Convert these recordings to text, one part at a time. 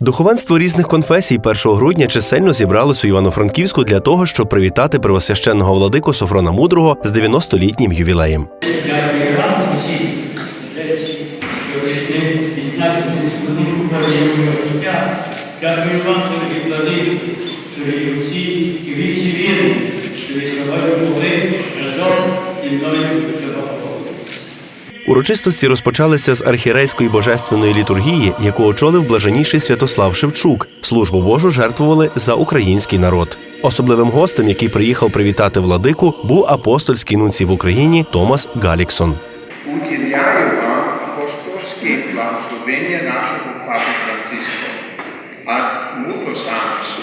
Духовенство різних конфесій 1 грудня чисельно зібралось у Івано-Франківську для того, щоб привітати первосвященного владику Софрона Мудрого з 90-літнім ювілеєм. Дякую вам дорогі влади, всі, вірні, що ви сьогодні були разом зі мною. Урочистості розпочалися з архірейської божественної літургії, яку очолив блаженніший Святослав Шевчук. Службу Божу жертвували за український народ. Особливим гостем, який приїхав привітати владику, був апостольський нунцій в Україні Томас Галіксон. Apostolski blagoslovenje našega Papa Franciska. Ad mutos anos, no aelita.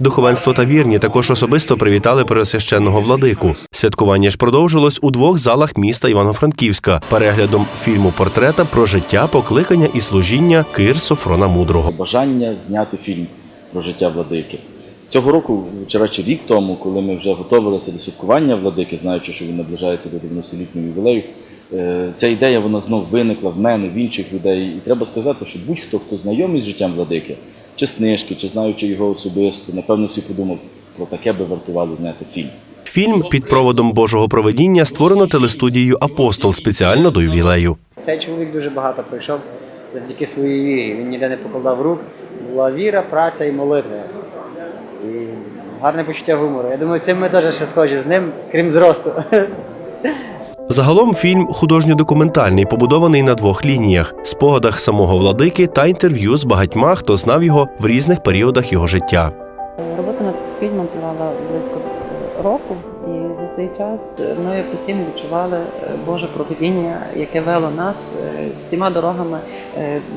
Духовенство та вірні також особисто привітали пересвященного владику. Святкування ж продовжилось у двох залах міста Івано-Франківська переглядом фільму портрета про життя, покликання і служіння Кир Софрона Мудрого. бажання зняти фільм про життя владики. Цього року, чи радше рік тому, коли ми вже готувалися до святкування владики, знаючи, що він наближається до 90-літнього ювілею, е, ця ідея вона знов виникла в мене, в інших людей. І треба сказати, що будь-хто, хто знайомий з життям владики, чи з книжки, чи знаючи його особисто, напевно, всі подумав, про таке би вартувало зняти фільм. Фільм під проводом Божого проведіння створено телестудією Апостол спеціально до ювілею. Цей чоловік дуже багато пройшов завдяки своїй вірі. Він ніде не покладав рук. Була віра, праця і молитва. І гарне почуття гумору. Я думаю, цим ми теж ще схожі з ним, крім зросту. Загалом фільм художньо-документальний, побудований на двох лініях: спогадах самого владики та інтерв'ю з багатьма, хто знав його в різних періодах його життя. Робота над фільмом тривала близько е, року, і цей час е, ми постійно відчували е, Боже проведіння, яке вело нас е, всіма дорогами,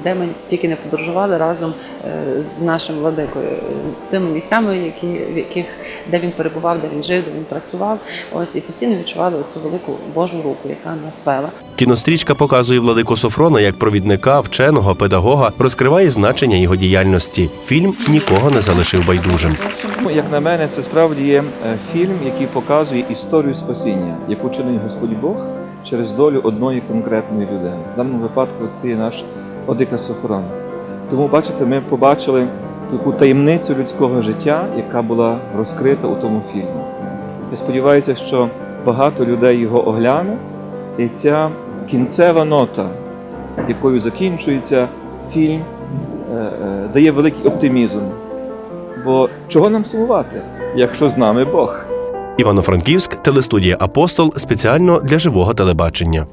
де ми тільки не подорожували разом з нашим владикою, тими місцями, які, в яких де він перебував, де він жив, де він працював. Ось і постійно відчували цю велику Божу руку, яка нас вела. Кінострічка показує владику Софрона як провідника, вченого, педагога, розкриває значення його діяльності. Фільм нікого не залишив байдужим. Як на мене, це справді є фільм, який показує історію спасіння, яку чинить Господь Бог через долю одної конкретної людини. В даному випадку це є наш Одика Софрон. Тому, бачите, ми побачили таку таємницю людського життя, яка була розкрита у тому фільмі. Я сподіваюся, що багато людей його огляне, і ця кінцева нота, якою закінчується фільм, е, е, дає великий оптимізм. Бо чого нам сумувати, якщо з нами Бог? Івано-Франківськ, телестудія Апостол спеціально для живого телебачення.